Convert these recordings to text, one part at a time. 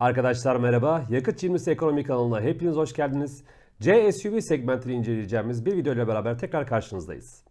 Arkadaşlar merhaba. Yakıt Çimlisi Ekonomi kanalına hepiniz hoş geldiniz. C SUV segmentini inceleyeceğimiz bir video ile beraber tekrar karşınızdayız.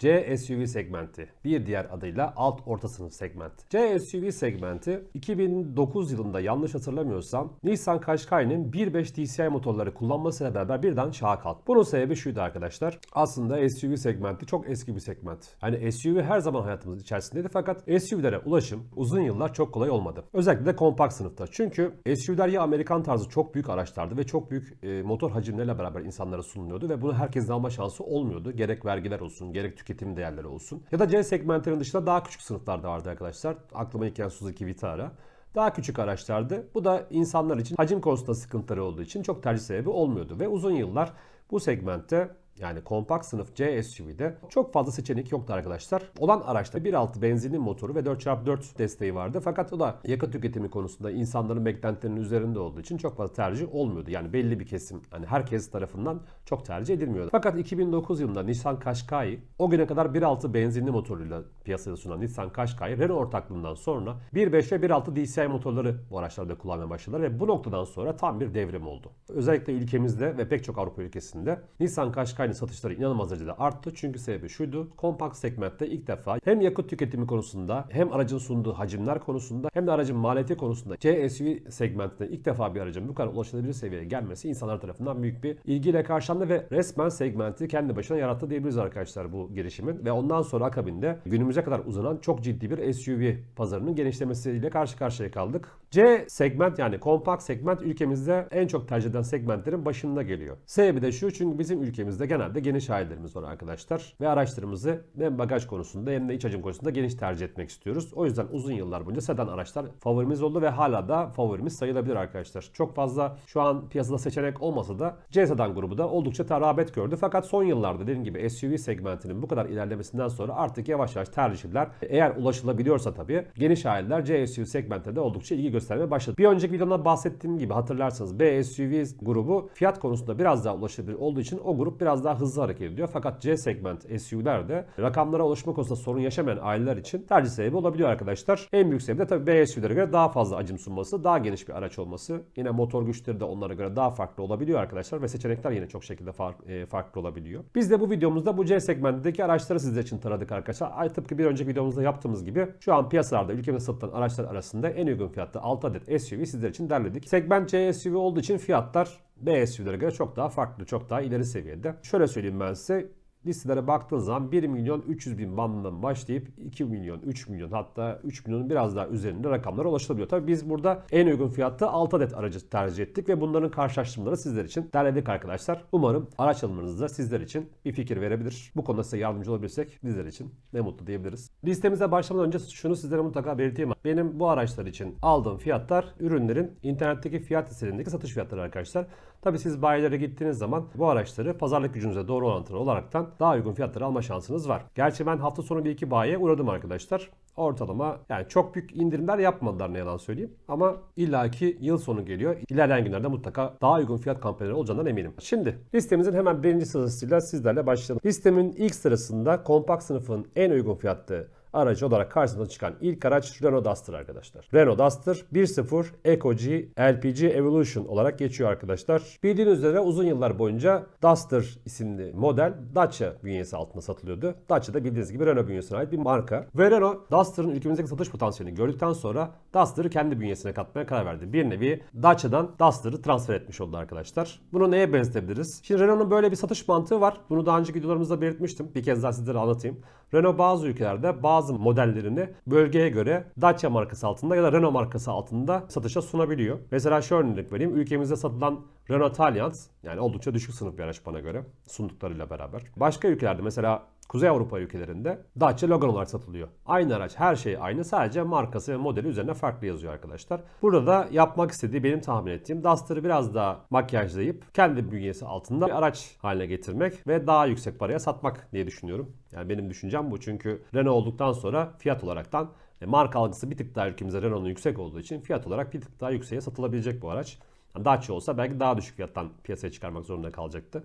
C SUV segmenti, bir diğer adıyla alt orta sınıf segment. C SUV segmenti 2009 yılında yanlış hatırlamıyorsam Nissan Qashqai'nin 1.5 DCI motorları kullanmasıyla beraber birden şaha kalktı. Bunun sebebi şuydu arkadaşlar. Aslında SUV segmenti çok eski bir segment. Hani SUV her zaman hayatımız içerisindeydi fakat SUV'lere ulaşım uzun yıllar çok kolay olmadı. Özellikle de kompakt sınıfta. Çünkü SUV'ler ya Amerikan tarzı çok büyük araçlardı ve çok büyük e, motor hacimleriyle beraber insanlara sunuluyordu ve bunu herkesin alma şansı olmuyordu. Gerek vergiler olsun, gerek tüketim değerleri olsun. Ya da C segmentlerinin dışında daha küçük sınıflar da vardı arkadaşlar. Aklıma ilk gelen Suzuki Vitara. Daha küçük araçlardı. Bu da insanlar için hacim konusunda sıkıntıları olduğu için çok tercih sebebi olmuyordu. Ve uzun yıllar bu segmentte yani kompakt sınıf C SUV'de çok fazla seçenek yoktu arkadaşlar. Olan araçta 1.6 benzinli motoru ve 4x4 desteği vardı. Fakat o da yakıt tüketimi konusunda insanların beklentilerinin üzerinde olduğu için çok fazla tercih olmuyordu. Yani belli bir kesim hani herkes tarafından çok tercih edilmiyordu. Fakat 2009 yılında Nissan Qashqai o güne kadar 1.6 benzinli motoruyla piyasaya sunan Nissan Qashqai Renault ortaklığından sonra 1.5 ve 1.6 DCI motorları bu araçlarda kullanmaya başladılar ve bu noktadan sonra tam bir devrim oldu. Özellikle ülkemizde ve pek çok Avrupa ülkesinde Nissan Qashqai'nin satışları inanılmaz derecede arttı. Çünkü sebebi şuydu. Kompakt segmentte ilk defa hem yakıt tüketimi konusunda hem aracın sunduğu hacimler konusunda hem de aracın maliyeti konusunda C SUV segmentinde ilk defa bir aracın bu kadar ulaşılabilir seviyeye gelmesi insanlar tarafından büyük bir ilgiyle karşılandı ve resmen segmenti kendi başına yarattı diyebiliriz arkadaşlar bu girişimin. Ve ondan sonra akabinde günümüze kadar uzanan çok ciddi bir SUV pazarının genişlemesiyle karşı karşıya kaldık. C segment yani kompakt segment ülkemizde en çok tercih edilen segmentlerin başında geliyor. Sebebi de şu çünkü bizim ülkemizde genelde geniş ailelerimiz var arkadaşlar. Ve araçlarımızı hem bagaj konusunda hem de iç hacim konusunda geniş tercih etmek istiyoruz. O yüzden uzun yıllar boyunca sedan araçlar favorimiz oldu ve hala da favorimiz sayılabilir arkadaşlar. Çok fazla şu an piyasada seçenek olmasa da C sedan grubu da oldukça rağbet gördü. Fakat son yıllarda dediğim gibi SUV segmentinin bu kadar ilerlemesinden sonra artık yavaş yavaş tercihler eğer ulaşılabiliyorsa tabii geniş aileler C SUV segmentte de oldukça ilgi göstermeye başladı. Bir önceki videomda bahsettiğim gibi hatırlarsanız B SUV grubu fiyat konusunda biraz daha ulaşılabilir olduğu için o grup biraz daha hızlı hareket ediyor. Fakat C segment SUV'lerde rakamlara ulaşma konusunda sorun yaşamayan aileler için tercih sebebi olabiliyor arkadaşlar. En büyük sebebi de tabii B SUV'lere göre daha fazla hacim sunması, daha geniş bir araç olması. Yine motor güçleri de onlara göre daha farklı olabiliyor arkadaşlar ve seçenekler yine çok şekilde e, farklı olabiliyor. Biz de bu videomuzda bu C segmentindeki araçları sizler için taradık arkadaşlar. Ay tıpkı bir önceki videomuzda yaptığımız gibi şu an piyasalarda ülkemizde satılan araçlar arasında en uygun fiyatta 6 adet SUV sizler için derledik. Segment C SUV olduğu için fiyatlar B SUV'lere göre çok daha farklı, çok daha ileri seviyede. Şöyle söyleyeyim ben size listelere baktığınız zaman 1 milyon 300 bin bandından başlayıp 2 milyon, 3 milyon hatta 3 milyonun biraz daha üzerinde rakamlara ulaşılabiliyor. Tabii biz burada en uygun fiyatta 6 adet aracı tercih ettik ve bunların karşılaştırmaları sizler için derledik arkadaşlar. Umarım araç alımlarınızda sizler için bir fikir verebilir. Bu konuda size yardımcı olabilirsek bizler için ne mutlu diyebiliriz. Listemize başlamadan önce şunu sizlere mutlaka belirteyim. Benim bu araçlar için aldığım fiyatlar ürünlerin internetteki fiyat listelerindeki satış fiyatları arkadaşlar. Tabii siz bayilere gittiğiniz zaman bu araçları pazarlık gücünüze doğru orantılı olaraktan daha uygun fiyatları alma şansınız var. Gerçi ben hafta sonu bir iki bayiye uğradım arkadaşlar. Ortalama yani çok büyük indirimler yapmadılar ne yalan söyleyeyim. Ama illaki yıl sonu geliyor. İlerleyen günlerde mutlaka daha uygun fiyat kampanyaları olacağından eminim. Şimdi listemizin hemen birinci sırasıyla sizlerle başlayalım. Listemin ilk sırasında kompakt sınıfın en uygun fiyatlı aracı olarak karşımıza çıkan ilk araç Renault Duster arkadaşlar. Renault Duster 1.0 Eco G LPG Evolution olarak geçiyor arkadaşlar. Bildiğiniz üzere uzun yıllar boyunca Duster isimli model Dacia bünyesi altında satılıyordu. Dacia da bildiğiniz gibi Renault bünyesine ait bir marka. Ve Renault Duster'ın ülkemizdeki satış potansiyelini gördükten sonra Duster'ı kendi bünyesine katmaya karar verdi. Bir nevi Dacia'dan Duster'ı transfer etmiş oldu arkadaşlar. Bunu neye benzetebiliriz? Şimdi Renault'un böyle bir satış mantığı var. Bunu daha önceki videolarımızda belirtmiştim. Bir kez daha sizlere anlatayım. Renault bazı ülkelerde bazı modellerini bölgeye göre Dacia markası altında ya da Renault markası altında satışa sunabiliyor. Mesela şöyle örnek vereyim. Ülkemizde satılan Renault Taliant yani oldukça düşük sınıf bir araç bana göre sunduklarıyla beraber. Başka ülkelerde mesela Kuzey Avrupa ülkelerinde Dacia Logan olarak satılıyor. Aynı araç her şey aynı sadece markası ve modeli üzerine farklı yazıyor arkadaşlar. Burada da yapmak istediği benim tahmin ettiğim Duster'ı biraz daha makyajlayıp kendi bünyesi altında bir araç haline getirmek ve daha yüksek paraya satmak diye düşünüyorum. Yani benim düşüncem bu çünkü Renault olduktan sonra fiyat olaraktan e, marka algısı bir tık daha ülkemizde Renault'un yüksek olduğu için fiyat olarak bir tık daha yükseğe satılabilecek bu araç. Yani Dacia olsa belki daha düşük fiyattan piyasaya çıkarmak zorunda kalacaktı.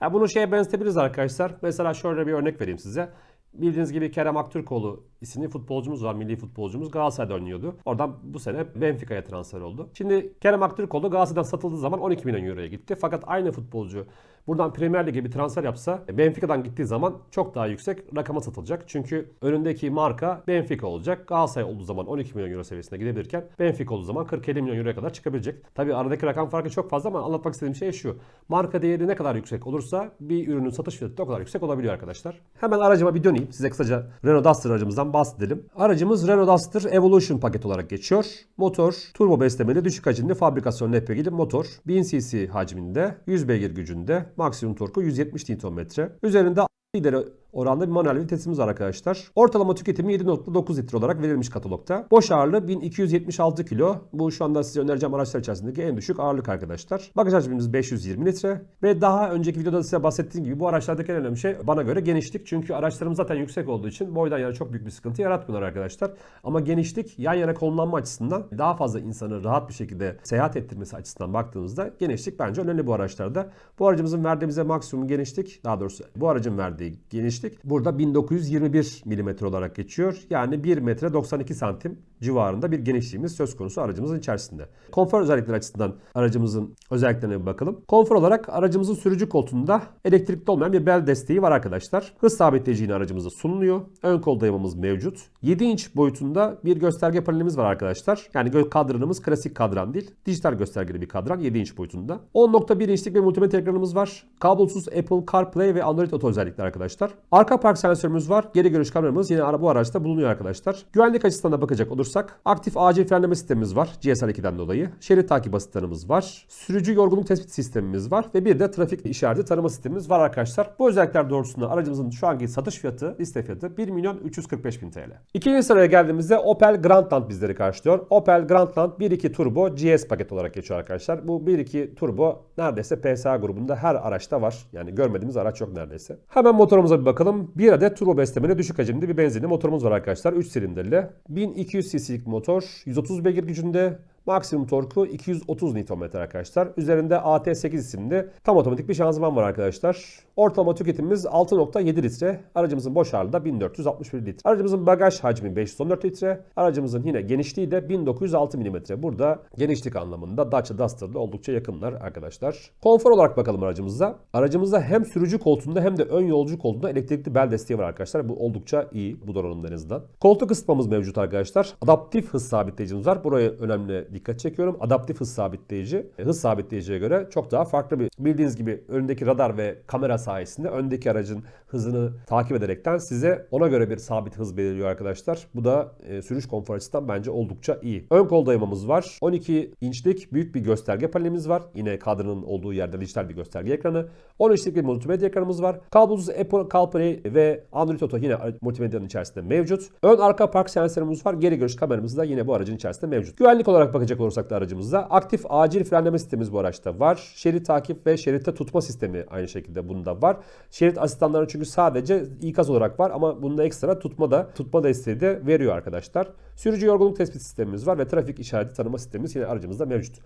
Ya bunu şeye benzetebiliriz arkadaşlar. Mesela şöyle bir örnek vereyim size. Bildiğiniz gibi Kerem Aktürkoğlu isimli futbolcumuz var. Milli futbolcumuz Galatasaray'da oynuyordu. Oradan bu sene Benfica'ya transfer oldu. Şimdi Kerem Aktürkoğlu Galatasaray'dan satıldığı zaman 12 milyon euroya gitti. Fakat aynı futbolcu buradan Premier Lig'e bir transfer yapsa Benfica'dan gittiği zaman çok daha yüksek rakama satılacak. Çünkü önündeki marka Benfica olacak. Galatasaray olduğu zaman 12 milyon euro seviyesine gidebilirken Benfica olduğu zaman 40-50 milyon euroya kadar çıkabilecek. Tabii aradaki rakam farkı çok fazla ama anlatmak istediğim şey şu. Marka değeri ne kadar yüksek olursa bir ürünün satış fiyatı o kadar yüksek olabiliyor arkadaşlar. Hemen aracıma bir döneyim. Size kısaca Renault Duster aracımızdan bahsedelim. Aracımız Renault Duster Evolution paket olarak geçiyor. Motor turbo beslemeli düşük hacimli fabrikasyon LPG'li motor. 1000 cc hacminde, 100 beygir gücünde, maksimum torku 170 Nm. Üzerinde lideri oranda bir manuel vitesimiz var arkadaşlar. Ortalama tüketimi 7.9 litre olarak verilmiş katalogda. Boş ağırlığı 1276 kilo. Bu şu anda size önereceğim araçlar içerisindeki en düşük ağırlık arkadaşlar. Bagaj hacmimiz 520 litre. Ve daha önceki videoda size bahsettiğim gibi bu araçlardaki en önemli şey bana göre genişlik. Çünkü araçlarım zaten yüksek olduğu için boydan yana çok büyük bir sıkıntı yaratmıyorlar arkadaşlar. Ama genişlik yan yana konumlanma açısından daha fazla insanı rahat bir şekilde seyahat ettirmesi açısından baktığımızda genişlik bence önemli bu araçlarda. Bu aracımızın verdiği bize maksimum genişlik daha doğrusu bu aracın verdiği genişlik burada 1921 mm olarak geçiyor. Yani 1 metre 92 santim civarında bir genişliğimiz söz konusu aracımızın içerisinde. Konfor özellikleri açısından aracımızın özelliklerine bir bakalım. Konfor olarak aracımızın sürücü koltuğunda elektrikli olmayan bir bel desteği var arkadaşlar. Hız sabitleyici yine aracımızda sunuluyor. Ön kol dayamamız mevcut. 7 inç boyutunda bir gösterge panelimiz var arkadaşlar. Yani kadranımız klasik kadran değil. Dijital göstergeli bir kadran 7 inç boyutunda. 10.1 inçlik bir multimedya ekranımız var. Kablosuz Apple CarPlay ve Android Auto özellikleri arkadaşlar. Arka park sensörümüz var. Geri görüş kameramız yine bu araçta bulunuyor arkadaşlar. Güvenlik açısından da bakacak olursak aktif acil frenleme sistemimiz var GSR2'den dolayı. Şerit takip asistanımız var. Sürücü yorgunluk tespit sistemimiz var ve bir de trafik işareti tanıma sistemimiz var arkadaşlar. Bu özellikler doğrultusunda aracımızın şu anki satış fiyatı, liste fiyatı 1 milyon 345 bin TL. İkinci sıraya geldiğimizde Opel Grandland bizleri karşılıyor. Opel Grandland 1.2 Turbo GS paket olarak geçiyor arkadaşlar. Bu 1.2 Turbo neredeyse PSA grubunda her araçta var. Yani görmediğimiz araç yok neredeyse. Hemen motorumuza bir bakalım. Bir adet turbo beslemeli düşük hacimli bir benzinli motorumuz var arkadaşlar. 3 silindirli. 1200 cc'lik motor. 130 beygir gücünde. Maksimum torku 230 Nm arkadaşlar. Üzerinde AT8 isimli tam otomatik bir şanzıman var arkadaşlar. Ortalama tüketimimiz 6.7 litre. Aracımızın boş ağırlığı da 1461 litre. Aracımızın bagaj hacmi 514 litre. Aracımızın yine genişliği de 1906 mm. Burada genişlik anlamında Dacia Duster'da oldukça yakınlar arkadaşlar. Konfor olarak bakalım aracımıza. Aracımızda hem sürücü koltuğunda hem de ön yolcu koltuğunda elektrikli bel desteği var arkadaşlar. Bu oldukça iyi bu donanımda. Koltuk ısıtmamız mevcut arkadaşlar. Adaptif hız sabitleyicimiz var. Buraya önemli dikkat çekiyorum. Adaptif hız sabitleyici. E, hız sabitleyiciye göre çok daha farklı bir bildiğiniz gibi önündeki radar ve kamera sayesinde öndeki aracın hızını takip ederekten size ona göre bir sabit hız belirliyor arkadaşlar. Bu da e, sürüş konforu açısından bence oldukça iyi. Ön kol dayamamız var. 12 inçlik büyük bir gösterge panelimiz var. Yine kadranın olduğu yerde dijital bir gösterge ekranı. 10 inçlik bir multimedya ekranımız var. Kablosuz Apple CarPlay ve Android Auto yine multimedyanın içerisinde mevcut. Ön arka park sensörümüz var. Geri görüş kameramız da yine bu aracın içerisinde mevcut. Güvenlik olarak bakacak olursak da aracımızda aktif acil frenleme sistemimiz bu araçta var. Şerit takip ve şeritte tutma sistemi aynı şekilde bunda var. Şerit asistanları çünkü sadece ikaz olarak var ama bunda ekstra tutma da tutma desteği de veriyor arkadaşlar. Sürücü yorgunluk tespit sistemimiz var ve trafik işareti tanıma sistemimiz yine aracımızda mevcut.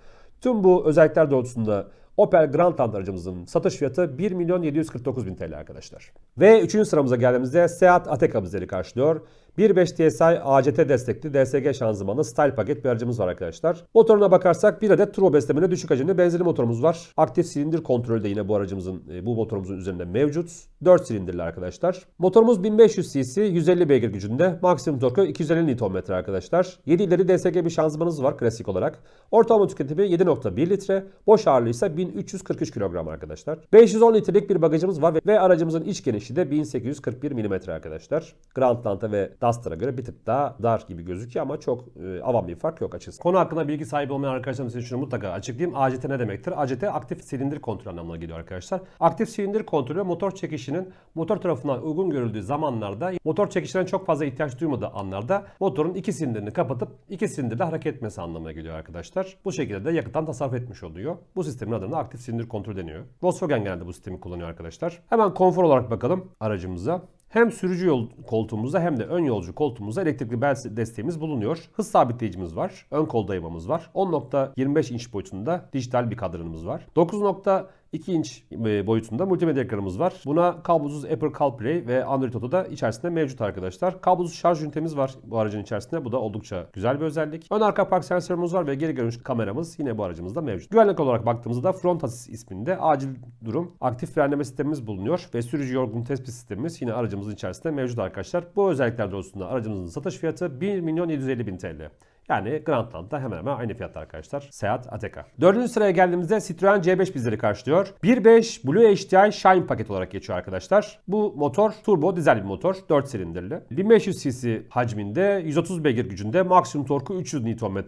Tüm bu özellikler doğrultusunda Opel Grandland aracımızın satış fiyatı 1 milyon 749 bin TL arkadaşlar. Ve 3. sıramıza geldiğimizde Seat Ateca bizleri karşılıyor. 1.5 TSI ACT destekli DSG şanzımanlı style paket bir aracımız var arkadaşlar. Motoruna bakarsak bir adet turbo beslemeli düşük hacimli benzinli motorumuz var. Aktif silindir kontrolü de yine bu aracımızın bu motorumuzun üzerinde mevcut. 4 silindirli arkadaşlar. Motorumuz 1500 cc 150 beygir gücünde. Maksimum torku 250 Nm arkadaşlar. 7 ileri DSG bir şanzımanımız var klasik olarak. Ortalama tüketimi 7.1 litre. Boş ağırlığı ise 1343 kilogram arkadaşlar. 510 litrelik bir bagajımız var ve aracımızın iç genişliği de 1841 mm arkadaşlar. Grandland'a ve Duster'a göre bir tık daha dar gibi gözüküyor ama çok e, avam bir fark yok açıkçası. Konu hakkında bilgi sahibi olmayan arkadaşlarım için şunu mutlaka açıklayayım. ACT ne demektir? ACT aktif silindir kontrolü anlamına geliyor arkadaşlar. Aktif silindir kontrolü motor çekişinin motor tarafından uygun görüldüğü zamanlarda motor çekişine çok fazla ihtiyaç duymadığı anlarda motorun iki silindirini kapatıp iki silindirle hareket etmesi anlamına geliyor arkadaşlar. Bu şekilde de yakıttan tasarruf etmiş oluyor. Bu sistemin adına aktif silindir kontrolü deniyor. Volkswagen genelde bu sistemi kullanıyor arkadaşlar. Hemen konfor olarak bakalım aracımıza. Hem sürücü yol koltuğumuzda hem de ön yolcu koltuğumuzda elektrikli bel desteğimiz bulunuyor. Hız sabitleyicimiz var. Ön kol dayamamız var. 10.25 inç boyutunda dijital bir kadranımız var. 9. 2 inç e, boyutunda multimedya ekranımız var. Buna kablosuz Apple CarPlay ve Android Auto da içerisinde mevcut arkadaşlar. Kablosuz şarj ünitemiz var bu aracın içerisinde. Bu da oldukça güzel bir özellik. Ön arka park sensörümüz var ve geri görünüş kameramız yine bu aracımızda mevcut. Güvenlik olarak baktığımızda da Front Assist isminde acil durum aktif frenleme sistemimiz bulunuyor ve sürücü yorgun tespit sistemimiz yine aracımızın içerisinde mevcut arkadaşlar. Bu özellikler doğrultusunda aracımızın satış fiyatı 1 milyon 750 bin TL. Yani Grandland'da hemen hemen aynı fiyatta arkadaşlar. Seat Ateca. Dördüncü sıraya geldiğimizde Citroen C5 bizleri karşılıyor. 1.5 Blue HDI Shine paket olarak geçiyor arkadaşlar. Bu motor turbo dizel bir motor. 4 silindirli. 1500 cc hacminde 130 beygir gücünde maksimum torku 300 Nm.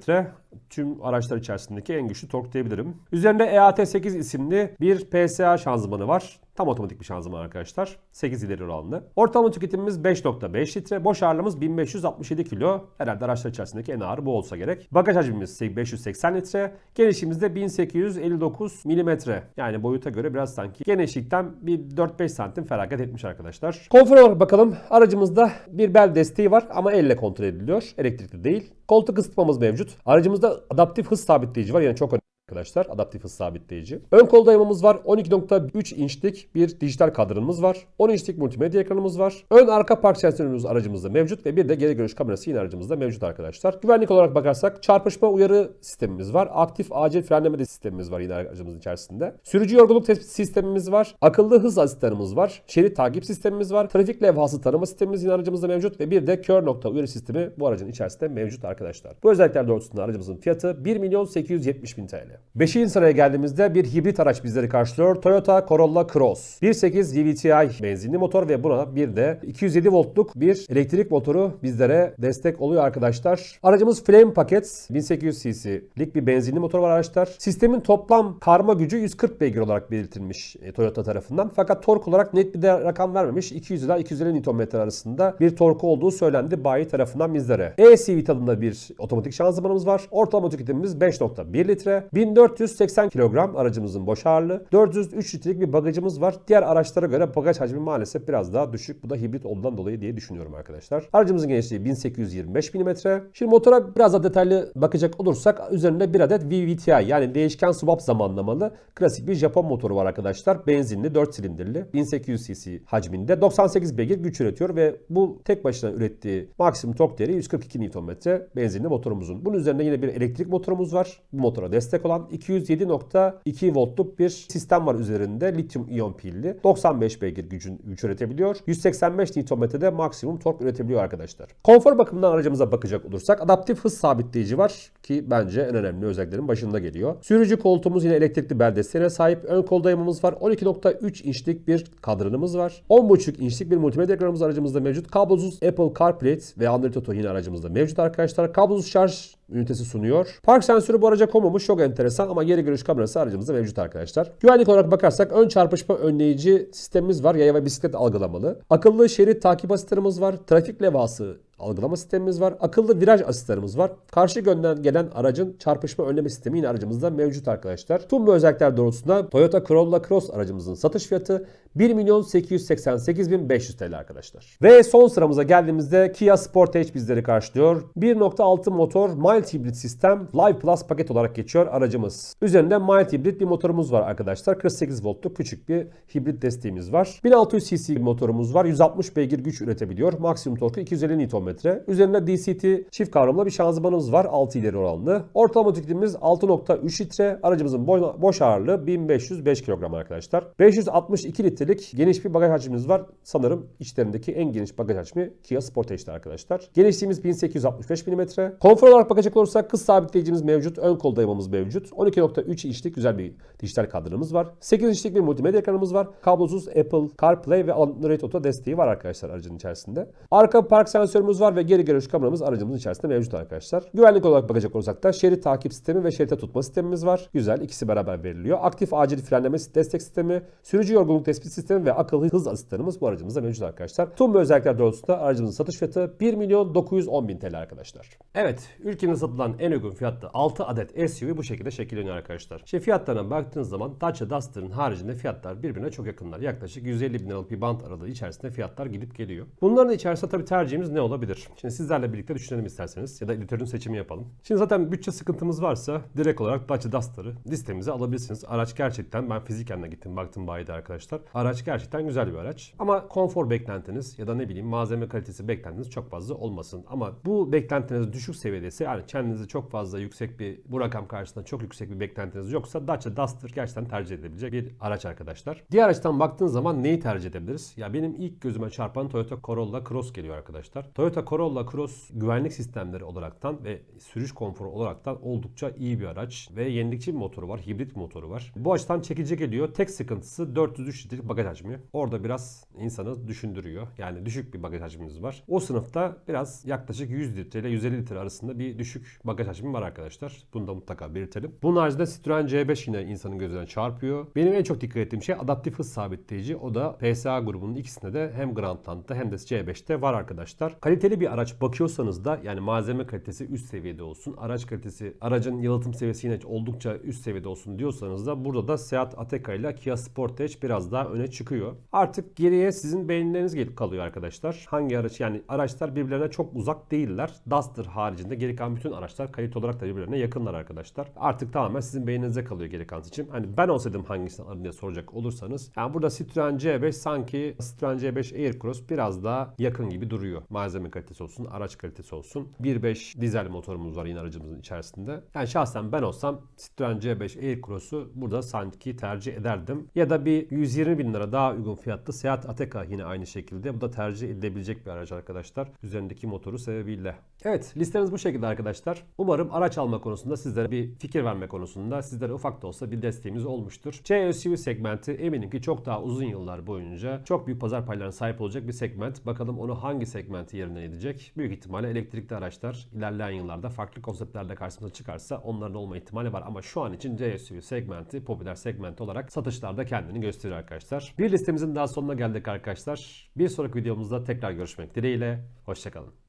Tüm araçlar içerisindeki en güçlü tork diyebilirim. Üzerinde EAT8 isimli bir PSA şanzımanı var. Tam otomatik bir şanzıman arkadaşlar. 8 ileri oranlı. Ortalama tüketimimiz 5.5 litre. Boş ağırlığımız 1567 kilo. Herhalde araçlar içerisindeki en ağır bu olsa gerek. Bagaj hacmimiz 580 litre. Genişliğimiz de 1859 milimetre. Yani boyuta göre biraz sanki genişlikten bir 4-5 santim feragat etmiş arkadaşlar. Konfor olarak bakalım. Aracımızda bir bel desteği var ama elle kontrol ediliyor. Elektrikli değil. Koltuk ısıtmamız mevcut. Aracımızda adaptif hız sabitleyici var. Yani çok önemli arkadaşlar. Adaptif hız sabitleyici. Ön kol dayamamız var. 12.3 inçlik bir dijital kadranımız var. 10 inçlik multimedya ekranımız var. Ön arka park sensörümüz aracımızda mevcut ve bir de geri görüş kamerası yine aracımızda mevcut arkadaşlar. Güvenlik olarak bakarsak çarpışma uyarı sistemimiz var. Aktif acil frenleme de sistemimiz var yine aracımızın içerisinde. Sürücü yorgunluk tespit sistemimiz var. Akıllı hız asistanımız var. Şerit takip sistemimiz var. Trafik levhası tanıma sistemimiz yine aracımızda mevcut ve bir de kör nokta uyarı sistemi bu aracın içerisinde mevcut arkadaşlar. Bu özellikler doğrultusunda aracımızın fiyatı 1 milyon 870 bin TL. Beşinci sıraya geldiğimizde bir hibrit araç bizleri karşılıyor. Toyota Corolla Cross. 1.8 VVTi benzinli motor ve buna bir de 207 voltluk bir elektrik motoru bizlere destek oluyor arkadaşlar. Aracımız Flame paket 1800 cc'lik bir benzinli motor var arkadaşlar. Sistemin toplam karma gücü 140 beygir olarak belirtilmiş e, Toyota tarafından. Fakat tork olarak net bir rakam vermemiş. 200 ila 250 Nm arasında bir torku olduğu söylendi bayi tarafından bizlere. ECV tadında bir otomatik şanzımanımız var. Ortalama tüketimimiz 5.1 litre. 1480 kilogram aracımızın boş ağırlığı. 403 litrelik bir bagajımız var. Diğer araçlara göre bagaj hacmi maalesef biraz daha düşük. Bu da hibrit olduğundan dolayı diye düşünüyorum arkadaşlar. Aracımızın genişliği 1825 mm. Şimdi motora biraz daha detaylı bakacak olursak üzerinde bir adet VVTi yani değişken swap zamanlamalı klasik bir Japon motoru var arkadaşlar. Benzinli 4 silindirli 1800 cc hacminde 98 beygir güç üretiyor ve bu tek başına ürettiği maksimum tork değeri 142 Nm benzinli motorumuzun. Bunun üzerinde yine bir elektrik motorumuz var. Bu motora destek olan 207.2 voltluk bir sistem var üzerinde lityum iyon pilli. 95 beygir gücün güç üretebiliyor. 185 Nm'de maksimum tork üretebiliyor arkadaşlar. Konfor bakımından aracımıza bakacak olursak adaptif hız sabitleyici var ki bence en önemli özelliklerin başında geliyor. Sürücü koltuğumuz yine elektrikli bel desteğine sahip. Ön kol dayamamız var. 12.3 inçlik bir kadranımız var. 10.5 inçlik bir multimedya ekranımız aracımızda mevcut. Kablosuz Apple CarPlay ve Android Auto yine aracımızda mevcut arkadaşlar. Kablosuz şarj ünitesi sunuyor. Park sensörü bu araca konmamış çok enteresan ama geri görüş kamerası aracımızda mevcut arkadaşlar. Güvenlik olarak bakarsak ön çarpışma önleyici sistemimiz var. Yaya ve bisiklet algılamalı. Akıllı şerit takip asistanımız var. Trafik levhası algılama sistemimiz var. Akıllı viraj asistanımız var. Karşı yönden gelen aracın çarpışma önleme sistemi yine aracımızda mevcut arkadaşlar. Tüm bu özellikler doğrultusunda Toyota Corolla Cross aracımızın satış fiyatı 1 milyon 888 bin 500 TL arkadaşlar. Ve son sıramıza geldiğimizde Kia Sportage bizleri karşılıyor. 1.6 motor mild hibrit sistem Live Plus paket olarak geçiyor aracımız. Üzerinde mild hibrit bir motorumuz var arkadaşlar. 48 voltluk küçük bir hibrit desteğimiz var. 1600 cc motorumuz var. 160 beygir güç üretebiliyor. Maksimum torku 250 Nm. Üzerinde DCT çift kavramlı bir şanzımanımız var. 6 ileri oranlı. Ortalama tüketimimiz 6.3 litre. Aracımızın boş ağırlığı 1505 kilogram arkadaşlar. 562 litrelik geniş bir bagaj hacmimiz var. Sanırım içlerindeki en geniş bagaj hacmi Kia Sportage'de arkadaşlar. Genişliğimiz 1865 mm. Konfor olarak bakacak olursak kız sabitleyicimiz mevcut. Ön kol dayamamız mevcut. 12.3 inçlik güzel bir dijital kadranımız var. 8 inçlik bir multimedya ekranımız var. Kablosuz Apple CarPlay ve Android Auto desteği var arkadaşlar aracın içerisinde. Arka park sensörümüz var ve geri görüş kameramız aracımızın içerisinde mevcut arkadaşlar. Güvenlik olarak bakacak olursak da şerit takip sistemi ve şerite tutma sistemimiz var. Güzel ikisi beraber veriliyor. Aktif acil frenleme destek sistemi, sürücü yorgunluk tespit sistemi ve akıllı hız asistanımız bu aracımızda mevcut arkadaşlar. Tüm özellikler doğrultusunda aracımızın satış fiyatı 1 milyon 910 bin TL arkadaşlar. Evet ülkemizde satılan en uygun fiyatta 6 adet SUV bu şekilde şekilleniyor arkadaşlar. Şimdi fiyatlarına baktığınız zaman Dacia Duster'ın haricinde fiyatlar birbirine çok yakınlar. Yaklaşık 150 bin liralık bir bant aralığı içerisinde fiyatlar gidip geliyor. Bunların içerisinde tabii tercihimiz ne olabilir? Olabilir? Şimdi sizlerle birlikte düşünelim isterseniz ya da editörün seçimi yapalım. Şimdi zaten bütçe sıkıntımız varsa direkt olarak Dacia Duster'ı listemize alabilirsiniz. Araç gerçekten ben fiziken gittim baktım bayide arkadaşlar. Araç gerçekten güzel bir araç. Ama konfor beklentiniz ya da ne bileyim malzeme kalitesi beklentiniz çok fazla olmasın. Ama bu beklentiniz düşük seviyedeyse yani kendinizi çok fazla yüksek bir bu rakam karşısında çok yüksek bir beklentiniz yoksa Dacia Duster gerçekten tercih edilebilecek bir araç arkadaşlar. Diğer açıdan baktığın zaman neyi tercih edebiliriz? Ya benim ilk gözüme çarpan Toyota Corolla Cross geliyor arkadaşlar. Toyota Corolla Cross güvenlik sistemleri olaraktan ve sürüş konforu olaraktan oldukça iyi bir araç ve yenilikçi bir motoru var, hibrit motoru var. Bu açıdan çekici geliyor. Tek sıkıntısı 403 litrelik bagaj hacmi. Orada biraz insanı düşündürüyor. Yani düşük bir bagaj hacmimiz var. O sınıfta biraz yaklaşık 100 litre ile 150 litre arasında bir düşük bagaj hacmi var arkadaşlar. Bunu da mutlaka belirtelim. Bunun haricinde Citroen C5 yine insanın gözüne çarpıyor. Benim en çok dikkat ettiğim şey adaptif hız sabitleyici. O da PSA grubunun ikisinde de hem Grandland'da hem de C5'te var arkadaşlar. Kaliteli bir araç bakıyorsanız da yani malzeme kalitesi üst seviyede olsun. Araç kalitesi, aracın yalıtım seviyesi yine oldukça üst seviyede olsun diyorsanız da burada da Seat Ateca ile Kia Sportage biraz daha öne çıkıyor. Artık geriye sizin beğenileriniz gelip kalıyor arkadaşlar. Hangi araç yani araçlar birbirlerine çok uzak değiller. Duster haricinde geri kalan bütün araçlar kalite olarak da birbirlerine yakınlar arkadaşlar. Artık tamamen sizin beğeninize kalıyor geri kalan için. Hani ben olsaydım hangisini alırım diye soracak olursanız. Yani burada Citroen C5 sanki Citroen C5 Aircross biraz daha yakın gibi duruyor. Malzeme kalitesi olsun, araç kalitesi olsun. 1.5 dizel motorumuz var yine aracımızın içerisinde. Yani şahsen ben olsam Citroen C5 Aircross'u burada sanki tercih ederdim. Ya da bir 120 bin lira daha uygun fiyatlı Seat Ateca yine aynı şekilde. Bu da tercih edilebilecek bir araç arkadaşlar. Üzerindeki motoru sebebiyle. Evet listemiz bu şekilde arkadaşlar. Umarım araç alma konusunda sizlere bir fikir verme konusunda sizlere ufak da olsa bir desteğimiz olmuştur. C SUV segmenti eminim ki çok daha uzun yıllar boyunca çok büyük pazar paylarına sahip olacak bir segment. Bakalım onu hangi segmenti yerinden edecek? Büyük ihtimalle elektrikli araçlar ilerleyen yıllarda farklı konseptlerle karşımıza çıkarsa onların olma ihtimali var. Ama şu an için C SUV segmenti popüler segment olarak satışlarda kendini gösteriyor arkadaşlar. Bir listemizin daha sonuna geldik arkadaşlar. Bir sonraki videomuzda tekrar görüşmek dileğiyle. Hoşçakalın.